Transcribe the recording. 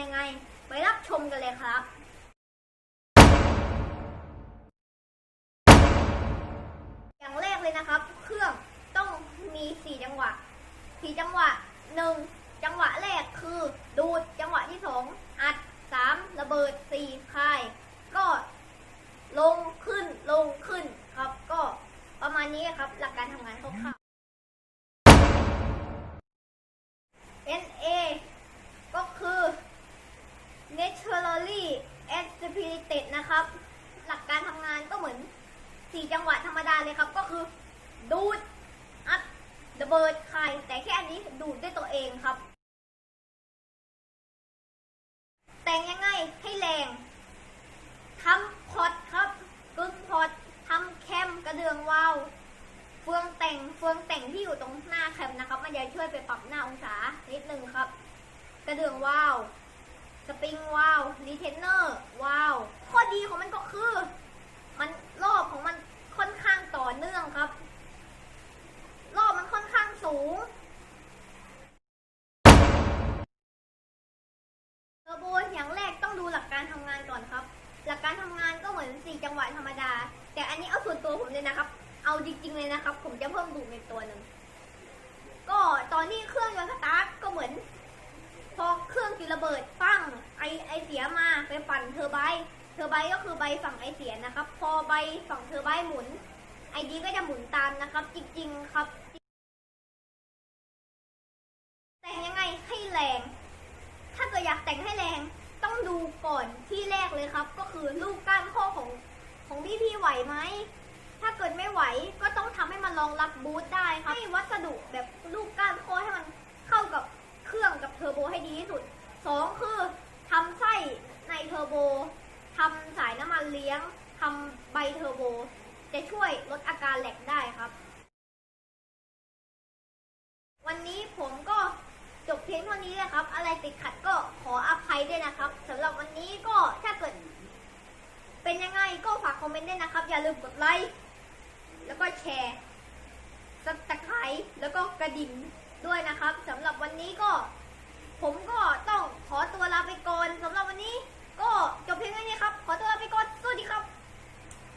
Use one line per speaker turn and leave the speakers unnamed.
ยังไง ไปรับชมกันเลยครับ อย่างแรกเลยนะครับ เครื่องต้องมีสี่จังหวะสี่จังหวะหนึ่งจังหวะแรกคือ ดูดจังหวะที่สองอัดสามระเบิดสี่คาย ก็ลงขึ้นลงขึ้นครับ ก็ประมาณนี้ครับ หลักการทำงานคร่าวๆ NA ก็คือ naturally aspirated นะครับ หลักการทำงานก็เหมือนสี่จังหวะธรรมดาเลยครับ ก็คือดูด อัดระเบิดคายแต่แค่อันนี้ดูดด้วยตัวเองครับ แต่งยังไงให้แรงทำพอดครับกึ่งพอดทำแคมกระเดืองวาวเฟืองแต่งเฟืองแต่งที่อยู่ตรงหน้าแคมนะครับ มันจะช่วยไปปรับหน้าองศานิดนึงครับ กระเดืองวาว สปริงวาล์วรีเทนเนอร์วาล์วข้อดีของมันก็คือ มันรอบของมันค่อนข้างต่อเนื่องครับ รอบมันค่อนข้างสูงเทอร์โบอย่างแรกต้องดูหลักการทำงานก่อนครับ หลักการทำงานก็เหมือน 4 จังหวะธรรมดา แต่อันนี้เอาส่วนตัวผมเลยนะครับ เอาจริงๆเลยนะครับ ผมจะเพิ่มดูในตัวหนึ่งก็ตอนที่เครื่องยนต์สตาร์ทก็เหมือน พอเครื่องจุดระเบิดป ไอเสียมาไปปั่นเทอร์ไบเทอร์ไบก็คือใบฝั่งไอเสียนะครับ พอใบฝั่งเทอร์ไบหมุน ไอดีก็จะหมุนตามนะครับ จริง ๆ ครับ แต่งยังไงให้แรง ถ้าเกิดอยากแต่งให้แรง ต้องดูก่อนที่แรกเลยครับ ก็คือลูกก้านข้อของของพี่พี่ไหวไหมถ้าเกิดไม่ไหวก็ต้องทำให้มันรองรับบูทได้ครับให้วัสดุแบบลูกก้านข้อให้มันเข้ากับเครื่องกับเทอร์โบให้ดีที่สุดสองคือทำไส้ในเทอร์โบทำสายน้ำมันเลี้ยงทำ ใบเทอร์โบ จะช่วยลดอาการแหลกได้ครับ วันนี้ผมก็จบเพียงเท่านี้นะครับ อะไรติดขัดก็ขออภัยด้วยนะครับสำหรับวันนี้ก็ถ้าเกิด เป็นยังไงก็ฝากคอมเมนต์ด้วยนะครับ อย่าลืมกดไลค์แล้วก็แชร์สับตะไคร้แล้วก็กระดิ่งด้วยนะครับสำหรับวันนี้ก็ ผมก็ต้องขอตัวลาไป